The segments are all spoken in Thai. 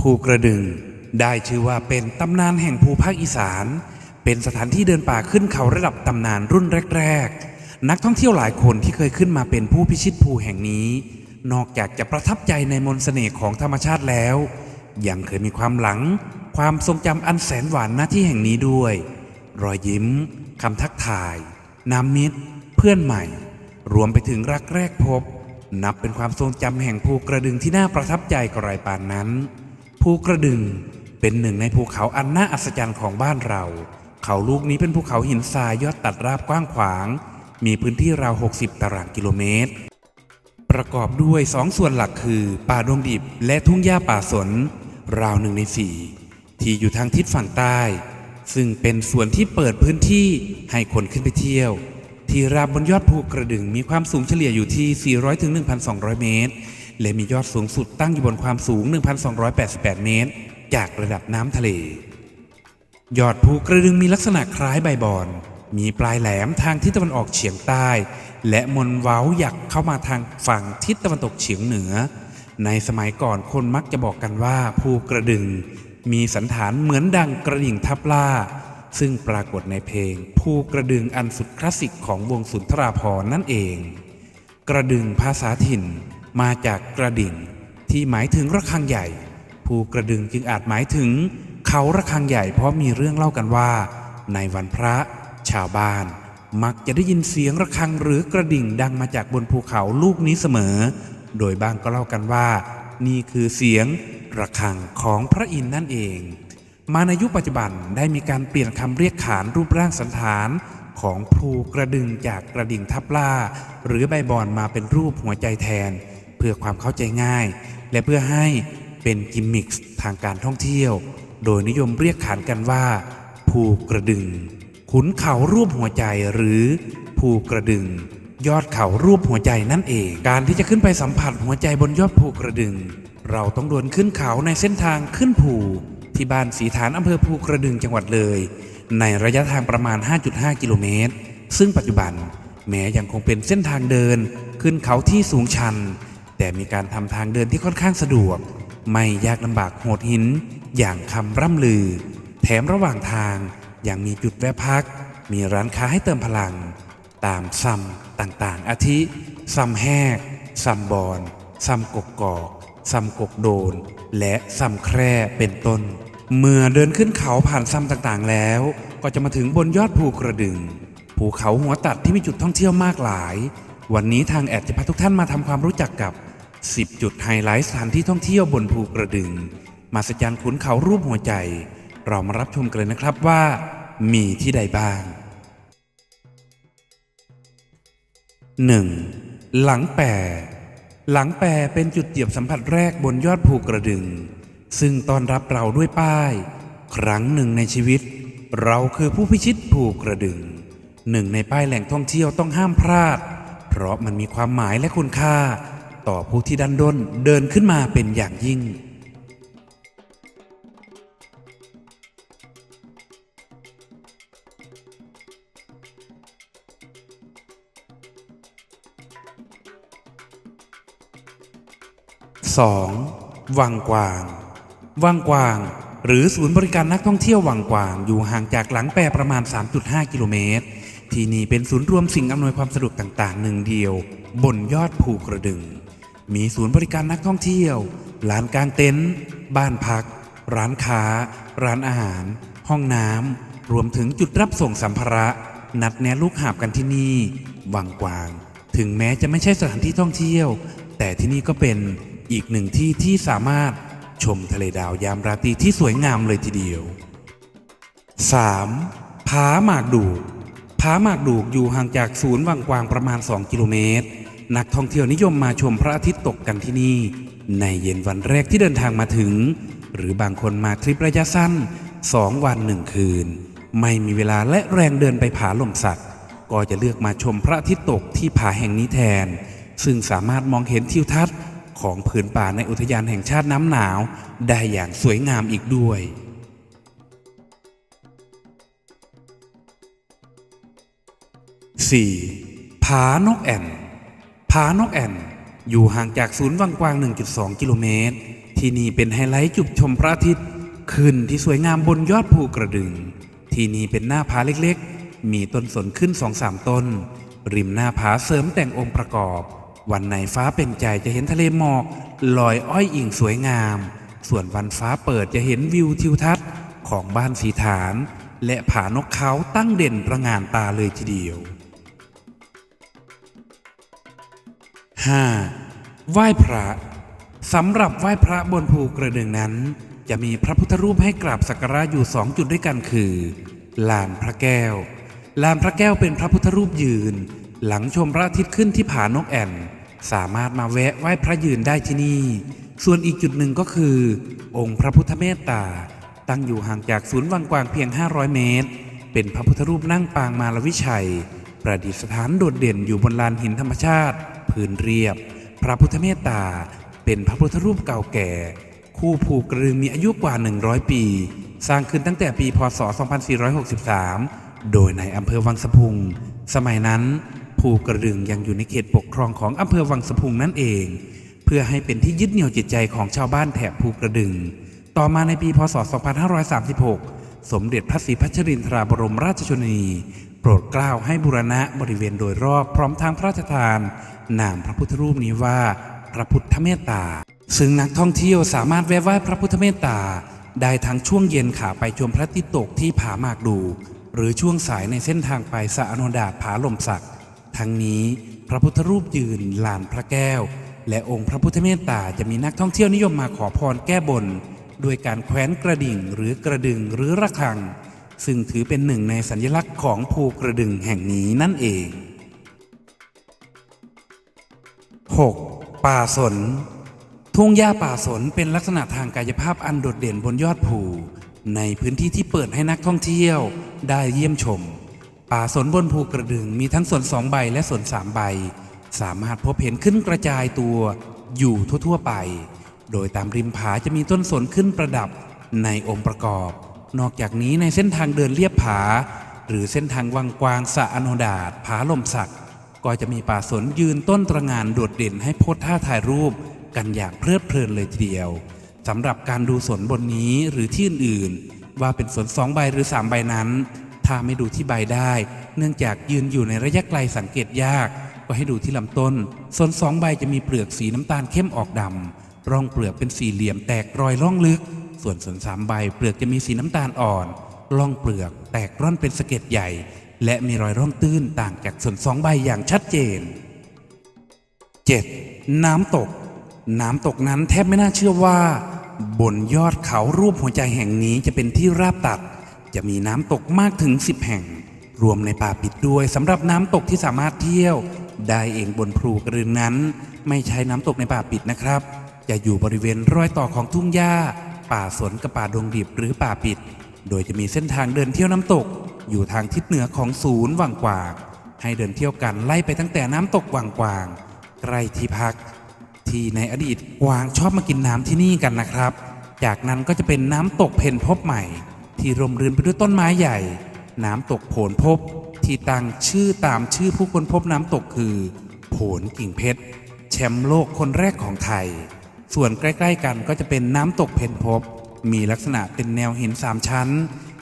ภูกระดึง ได้ชื่อว่าเป็นตำนานแห่งภูภาคอีสาน เป็นสถานที่เดินป่าขึ้นเขาระดับตำนานรุ่นแรก ๆ นักท่องเที่ยวหลายคนที่เคยขึ้นมาเป็นผู้พิชิตภูแห่งนี้ นอกจากจะประทับใจในมนต์เสน่ห์ของธรรมชาติแล้ว ยังเคยมีความหลัง ความทรงจำอันแสนหวานหน้าที่แห่งนี้ด้วย รอยยิ้มคำทักทาย น้ำมิตร เพื่อนใหม่ รวมไปถึงรักแรกพบ นับเป็นความทรงจำแห่งภูกระดึงที่น่าประทับใจกระไรปานนั้น ภูกระดึง เป็นหนึ่งในภูเขาอันน่าอัศจรรย์ของบ้านเรา เขาลูกนี้เป็นภูเขาหินทรายยอดตัดราบกว้างขวาง มีพื้นที่ราว 60 ตารางกิโลเมตร ประกอบด้วยสองส่วนหลักคือ ป่าดงดิบและทุ่งหญ้าป่าสน ราวหนึ่งในสี่ที่อยู่ทางทิศฝั่งใต้ ซึ่งเป็นส่วนที่เปิดพื้นที่ให้คนขึ้นไปเที่ยว ที่ราบบนยอดภูกระดึงมีความสูงเฉลี่ยอยู่ที่ 400ถึง1,200 เมตร และมียอดสูงสุดตั้งอยู่บนความสูง 1,288 เมตร จากระดับน้ำทะเล ยอดภูกระดึงมีลักษณะคล้ายใบบอน มีปลายแหลมทางทิศตะวันออกเฉียงใต้ และมนเว้าหยักเข้ามาทางฝั่งทิศตะวันตกเฉียงเหนือ ในสมัยก่อนคนมักจะบอกกันว่าภูกระดึง มีสันฐานเหมือนดังกระดิ่งทับล่า ซึ่งปรากฏในเพลง ภูกระดึงอันสุดคลาสสิกของวงสุนทราภรณ์นั่นเอง กระดึงภาษาถิ่น มาจากกระดิ่งที่หมายถึงระฆังใหญ่ ภูกระดึงจึงอาจหมายถึง เขาระฆังใหญ่เพราะมีเรื่องเล่ากันว่า ในวันพระ ชาวบ้าน มักจะได้ยินเสียงระฆังหรือกระดิ่งดังมาจากบนภูเขาลูกนี้เสมอ โดยบ้างก็เล่ากันว่า นี่คือเสียงระฆังของพระอินทร์นั่นเอง มาในยุคปัจจุบันได้มีการเปลี่ยนคำเรียกขานรูปร่างสันฐานของภูกระดึงจากกระดิ่งทับล่า หรือใบบอนมาเป็นรูปหัวใจแทน เพื่อความเข้าใจง่าย และเพื่อให้เป็นกิมมิคทางการท่องเที่ยว โดยนิยมเรียกขานกันว่า ภูกระดึง ขุนเขารูปหัวใจหรือ ภูกระดึง ยอดเขารูปหัวใจนั่นเอง การที่จะขึ้นไปสัมผัสหัวใจบนยอดภูกระดึง เราต้องเดินขึ้นเขาในเส้นทางขึ้นภูที่บ้านสีฐานอำเภอภูกระดึงจังหวัดเลย ในระยะทางประมาณ 5.5 กิโลเมตร ซึ่งปัจจุบันแม้ยังคงเป็นเส้นทางเดินขึ้นเขาที่สูงชัน แต่มีการทำทางเดินที่ค่อนข้างสะดวก ไม่ยากลำบากโหดหิน อย่างคำร่ำลือ แถมระหว่างทางยังมีจุดแวะพัก มีร้านค้าให้เติมพลัง ตามซัมต่างๆ อาทิซัมแหกซัมบอนซัมกกกอกซัมกกโดน และซัมแคร่เป็นต้น เมื่อเดินขึ้นเขาผ่านซัมต่างๆ แล้ว ก็จะมาถึงบนยอดภูกระดึง ภูเขาหัวตัดที่มีจุดท่องเที่ยวมากหลาย วันนี้ทางแอดจะพาทุกท่านมาทำความรู้จักกับ 10 จุดไฮไลท์สถานที่ท่องเที่ยวบนภูกระดึงมาสจารย์ขุนเขารูปหัวใจ เรามารับชมกันเลยนะครับว่า มีที่ใดบ้าง 1. หลังแปรหลังแปรเป็นจุดเหยียบสัมผัสแรกบนยอดภูกระดึง ซึ่งต้อนรับเราด้วยป้าย ครั้งหนึ่งในชีวิต เราคือผู้พิชิตภูกระดึง หนึ่งในป้ายแหล่งท่องเที่ยวต้องห้ามพลาด เพราะมันมีความหมายและคุณค่า ต่อผู้ที่ดันด้นเดินขึ้นมาเป็นอย่างยิ่ง 2. วังกวาง วังกวาง หรือศูนย์บริการนักท่องเที่ยววังกวาง อยู่ห่างจากหลังแปรประมาณ 3.5 กิโลเมตร ที่นี่เป็นศูนย์รวมสิ่งอำนวยความสะดวกต่างๆ หนึ่งเดียว บนยอดภูกระดึง มีศูนย์บริการนักท่องเที่ยวลานกลางเต็นท์ บ้านพัก ร้านค้า ร้านอาหาร ห้องน้ำ รวมถึงจุดรับส่งสัมภาระ นัดแนะลูกหาบกันที่นี่ วังกวาง ถึงแม้จะไม่ใช่สถานที่ท่องเที่ยว แต่ที่นี่ก็เป็นอีกหนึ่งที่ที่สามารถชมทะเลดาวยามราตรีที่สวยงามเลยทีเดียว 3. ผาหมากดูกผาหมากดูกอยู่ห่างจากศูนย์วังกวางประมาณ 2 กิโลเมตร นักท่องเที่ยวนิยมมาชมพระอาทิตย์ตกกันที่นี่ ในเย็นวันแรกที่เดินทางมาถึง หรือบางคนมาทริประยะสั้น 2 วันหนึ่งคืน ไม่มีเวลาและแรงเดินไปผาลมสัก ก็จะเลือกมาชมพระอาทิตย์ตกที่ผาแห่งนี้แทน ซึ่งสามารถมองเห็นทิวทัศน์ของผืนป่าในอุทยานแห่งชาติน้ำหนาว ได้อย่างสวยงามอีกด้วย 4. ผานกแอ่น ผานกแอ่น อยู่ห่างจากศูนย์วังกวาง 1.2 กิโลเมตร ที่นี่เป็นไฮไลท์จุดชมพระอาทิตย์ขึ้นที่สวยงามบนยอดภูกระดึง ที่นี่เป็นหน้าผาเล็กๆ มีต้นสนขึ้นสองสามต้น ริมหน้าผาเสริมแต่งองค์ประกอบ วันไหนฟ้าเป็นใจจะเห็นทะเลหมอกลอยอ้อยอิงสวยงาม ส่วนวันฟ้าเปิดจะเห็นวิวทิวทัศน์ของบ้านสีฐาน และผานกเขาตั้งเด่นประงานตาเลยทีเดียว 5. ไหว้พระสำหรับไหว้พระบนภูกระดึงนั้น จะมีพระพุทธรูปให้กราบสักการะอยู่สองจุดด้วยกันคือ ลานพระแก้ว ลานพระแก้วเป็นพระพุทธรูปยืน หลังชมพระอาทิตย์ขึ้นที่ผานกแอ่น สามารถมาแวะไหว้พระยืนได้ที่นี่ ส่วนอีกจุดหนึ่งก็คือ องค์พระพุทธเมตตา ตั้งอยู่ห่างจากศูนย์วังกวางเพียง 500 เมตร เป็นพระพุทธรูปนั่งปางมาลวิชัย ประดิษฐานโดดเด่นอยู่บนลานหินธรรมชาติ พื้นเรียบ พระพุทธเมตตา เป็นพระพุทธรูปเก่าแก่ คู่ผูกระดึงมีอายุกว่า 100 ปี สร้างขึ้นตั้งแต่ปีพศ 2463 โดยในอำเภอวังสะพุง สมัยนั้น ภูกระดึงยังอยู่ในเขตปกครองของอำเภอวังสะพุงนั่นเอง เพื่อให้เป็นที่ยึดเหนี่ยวจิตใจของชาวบ้านแถบภูกระดึง ต่อมาในปีพศ 2536 สมเด็จพระศรีพัชรินทราบรมราชชนนี รดเกล้าให้บูรณะบริเวณโดยรอบพร้อมทางพระราชทาน นามพระพุทธรูปนี้ว่า พระพุทธเมตตา ซึ่งนักท่องเที่ยวสามารถแวะไหว้พระพุทธเมตตา ได้ทั้งช่วงเย็นขาไปชมพระอาทิตย์ตกที่ผาหมากดู หรือช่วงสายในเส้นทางไปสะอโนดาตผาลมสักทั้งนี้พระพุทธรูปยืนลานพระแก้ว และองค์พระพุทธเมตตาจะมีนักท่องเที่ยวนิยมมาขอพรแก้บน ด้วยการแขวนกระดิ่งหรือกระดึงหรือระฆัง ซึ่งถือเป็นหนึ่งในสัญลักษณ์ของภูกระดึงแห่งนี้นั่นเอง 6. ป่าสน ทุ่งหญ้าป่าสนเป็นลักษณะทางกายภาพอันโดดเด่นบนยอดภู ในพื้นที่ที่เปิดให้นักท่องเที่ยวได้เยี่ยมชม ป่าสนบนภูกระดึงมีทั้งสวนสองใบและสวนสามใบ สามารถพบเห็นขึ้นกระจายตัวอยู่ทั่วๆไป โดยตามริมผาจะมีต้นสนขึ้นประดับในองค์ประกอบ นอกจากนี้ในเส้นทางเดินเลียบผา หรือเส้นทางวังกวางสะอโนดาตผาลมสัก ก็จะมีป่าสนยืนต้นตระงานโดดเด่นให้โพสท่าถ่ายรูปกันอย่างเพลิดเพลินเลยทีเดียวสำหรับการดูสนบนนี้หรือที่อื่นๆ ว่าเป็นสนสองใบหรือสามใบนั้น ถ้าไม่ดูที่ใบได้ เนื่องจากยืนอยู่ในระยะไกลสังเกตยาก ก็ให้ดูที่ลำต้นสนสองใบจะมีเปลือกสีน้ำตาลเข้มออกดำร่องเปลือกเป็นสี่เหลี่ยมแตกรอยร่องลึก ส่วนสนสามใบเปลือกจะมีสีน้ำตาลอ่อน ร่องเปลือกแตกร่อนเป็นสะเก็ดใหญ่ และมีรอยร่องตื้นต่างจากส่วนสองใบอย่างชัดเจน 7. น้ำตก น้ำตกนั้นแทบไม่น่าเชื่อว่า บนยอดเขารูปหัวใจแห่งนี้จะเป็นที่ราบตัด จะมีน้ำตกมากถึง 10 แห่ง รวมในป่าปิดด้วยสำหรับน้ำตกที่สามารถเที่ยว ได้เองบนภูกระดึงนั้น ไม่ใช่น้ำตกในป่าปิดนะครับ จะอยู่บริเวณรอยต่อของทุ่งหญ้า ป่าสนกับป่าดงดิบหรือป่าปิด โดยจะมีเส้นทางเดินเที่ยวน้ำตก อยู่ทางทิศเหนือของศูนย์วังกวาง ให้เดินเที่ยวกันไล่ไปตั้งแต่น้ำตกวังกวางใกล้ที่พัก ที่ในอดีตกวางชอบมากินน้ำที่นี่กันนะครับ จากนั้นก็จะเป็นน้ำตกเพนพบใหม่ ที่ร่มรื่นไปด้วยต้นไม้ใหญ่ น้ำตกโผนพบ ที่ตั้งชื่อตามชื่อผู้คนพบน้ำตกคือ โผนกิ่งเพชรแชมป์โลกคนแรกของไทย ส่วนใกล้ๆกันก็จะเป็นน้ำตกเพนพบ มีลักษณะเป็นแนวหินสามชั้น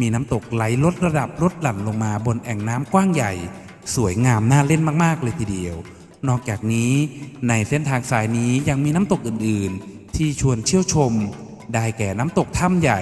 มีน้ำตกไหลลดระดับลดหลั่นลงมาบนแอ่งน้ำกว้างใหญ่ สวยงามน่าเล่นมากๆเลยทีเดียว นอกจากนี้ในเส้นทางสายนี้ยังมีน้ำตกอื่นๆ ที่ชวนเชี่ยวชม ได้แก่น้ำตกถ้ำใหญ่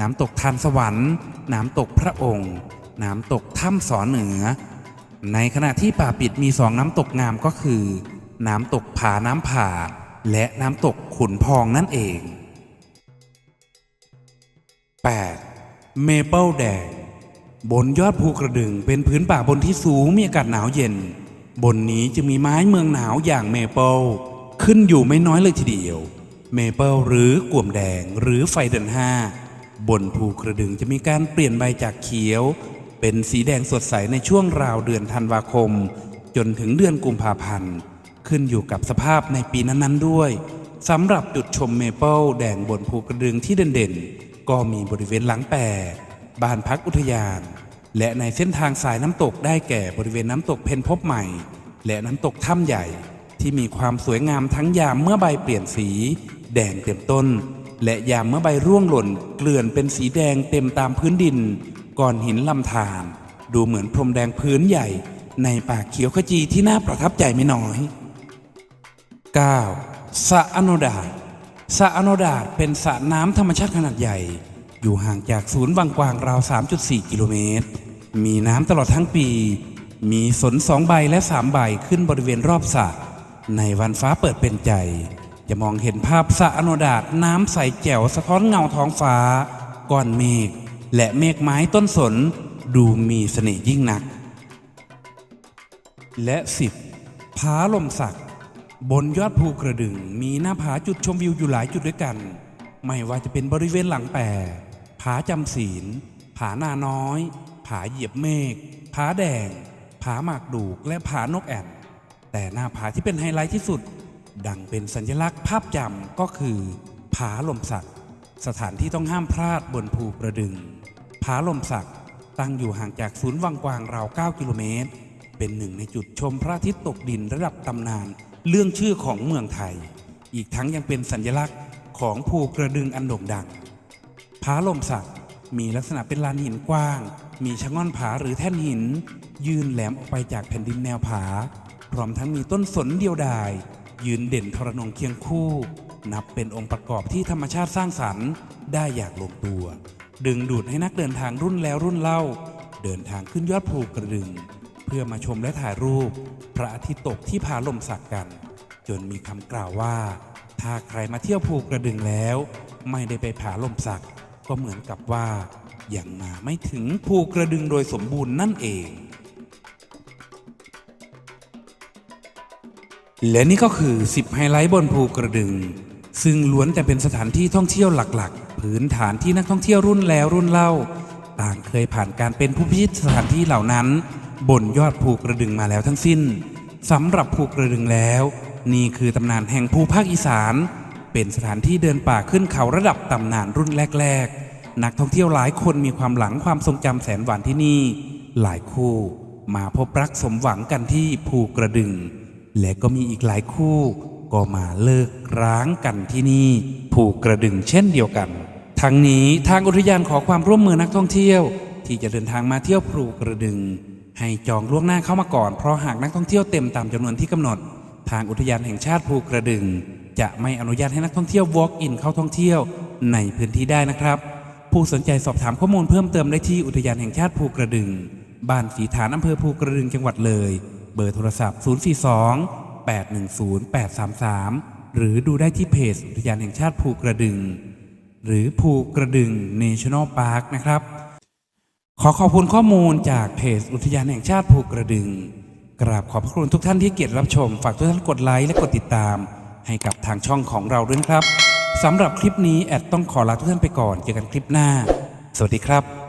น้ำตกทานสวรรค์ น้ำตกพระองค์ น้ำตกถ้ำสอนเหนือ ในขณะที่ป่าปิดมีสองน้ำตกงามก็คือ น้ำตกผาน้ำผ่า และน้ำตกขุนพองนั่นเอง 8. เมเปิลแดงบนยอดภูกระดึงเป็นพื้นป่าบนที่สูงมีอากาศหนาวเย็น บนนี้จะมีไม้เมืองหนาวอย่างเมเปิลขึ้นอยู่ไม่น้อยเลยทีเดียว เมเปิลหรือกวมแดงหรือไฟเดือนห้าบนภูกระดึงจะมีการเปลี่ยนใบจากเขียว เป็นสีแดงสดใสในช่วงราวเดือนธันวาคม จนถึงเดือนกุมภาพันธ์ ขึ้นอยู่กับสภาพในปีนั้นๆด้วยสำหรับจุดชมเมเปิลแดงบนภูกระดึงที่เด่นๆ ก็มีบริเวณหลังแปรบ้านพักอุทยาน และในเส้นทางสายน้ำตกได้แก่บริเวณน้ำตกเพนพบใหม่ และน้ำตกถ้ำใหญ่ ที่มีความสวยงามทั้งยามเมื่อใบเปลี่ยนสี แดงเต็มต้น และยามเมื่อใบร่วงหล่น เกลื่อนเป็นสีแดงเต็มตามพื้นดินก้อนหินลำธารดูเหมือนพรมแดงพื้นใหญ่ ในป่าเขียวขจีที่น่าประทับใจไม่น้อย 9. สระอโนดาตสระอโนดาตเป็นสระน้ำธรรมชาติขนาดใหญ่ อยู่ห่างจากศูนย์บางกวางราว 3.4 กิโลเมตร มีน้ำตลอดทั้งปี มีสนสองใบและสามใบขึ้นบริเวณรอบสระในวันฟ้าเปิดเป็นใจ จะมองเห็นภาพสระอโนดาตน้ำใสแจ๋วสะท้อนเงาท้องฟ้าก้อนเมฆและเมฆไม้ต้นสนดูมีเสน่ห์ยิ่งนัก และสิบผาลมสัก บนยอดภูกระดึงมีหน้าผาจุดชมวิวอยู่หลายจุดด้วยกัน ไม่ว่าจะเป็นบริเวณหลังแปรผาจำศีล ผานาน้อย ผาเหยียบเมฆ ผาแดง ผาหมากดูก และผานกแอ่น แต่หน้าผาที่เป็นไฮไลท์ที่สุด ดังเป็นสัญลักษณ์ภาพจำก็คือ ผาลมสัก สถานที่ต้องห้ามพลาดบนภูกระดึง ผาลมสักตั้งอยู่ห่างจากศูนย์วังกวางราว 9 กิโลเมตร เป็นหนึ่งในจุดชมพระอาทิตย์ตกดินระดับตำนาน เรื่องชื่อของเมืองไทย อีกทั้งยังเป็นสัญลักษณ์ของภูกระดึงอันโด่งดังผาลมสักมีลักษณะเป็นลานหินกว้าง มีชะง่อนผาหรือแท่นหิน ยืนแหลมออกไปจากแผ่นดินแนวผา พร้อมทั้งมีต้นสนเดียวดาย ยืนเด่นทรนงเคียงคู่ นับเป็นองค์ประกอบที่ธรรมชาติสร้างสรรค์ได้อย่างลงตัว ดึงดูดให้นักเดินทางรุ่นแล้วรุ่นเล่า เดินทางขึ้นยอดภูกระดึง เพื่อมาชมและถ่ายรูป พระอาทิตย์ตกที่ผาลมสักกัน จนมีคำกล่าวว่า ถ้าใครมาเที่ยวภูกระดึงแล้ว ไม่ได้ไปผาลมสัก ก็เหมือนกับว่ายังมาไม่ถึงภูกระดึงโดยสมบูรณ์นั่นเอง และนี่ก็คือ 10 ไฮไลท์บนภูกระดึง ซึ่งล้วนแต่เป็นสถานที่ท่องเที่ยวหลักๆ พื้นฐานที่นักท่องเที่ยวรุ่นแล้วรุ่นเล่า ต่างเคยผ่านการเป็นผู้พิชิตสถานที่เหล่านั้น บนยอดภูกระดึงมาแล้วทั้งสิ้นสำหรับภูกระดึงแล้ว นี่คือตำนานแห่งภูภาคอีสาน เป็นสถานที่เดินป่าขึ้นเขาระดับตำนานรุ่นแรก ๆ นักท่องเที่ยวหลายคนมีความหลังความทรงจำแสนหวานที่นี่ หลายคู่มาพบรักสมหวังกันที่ภูกระดึง และก็มีอีกหลายคู่ ก็มาเลิกร้างกันที่นี่ผูกระดึงเช่นเดียวกัน ทั้งนี้ทางอุทยานขอความร่วมมือนักท่องเที่ยว ที่จะเดินทางมาเที่ยวภูกระดึง ให้จองล่วงหน้าเข้ามาก่อน เพราะหากนักท่องเที่ยวเต็มตามจำนวนที่กำหนด ทางอุทยานแห่งชาติภูกระดึง จะไม่อนุญาตให้นักท่องเที่ยว walk in เข้าท่องเที่ยวในพื้นที่ได้นะครับ ผู้สนใจสอบถามข้อมูลเพิ่มเติมได้ที่อุทยานแห่งชาติภูกระดึง บ้านฝีฐานอำเภอภูกระดึงจังหวัดเลย เบอร์โทรศัพท์ 042 810 833 หรือดูได้ที่เพจอุทยานแห่งชาติภูกระดึง หรือภูกระดึง National Park นะครับ ขอขอบคุณข้อมูลจากเพจอุทยานแห่งชาติภูกระดึง กราบขอบพระคุณทุกท่านที่เกียรติรับชม ฝากทุกท่านกดไลค์และกดติดตาม ให้กับทางช่องของเราด้วยนะครับสำหรับคลิปนี้แอดต้องขอลาทุกท่านไปก่อนเจอกันคลิปหน้า สวัสดีครับ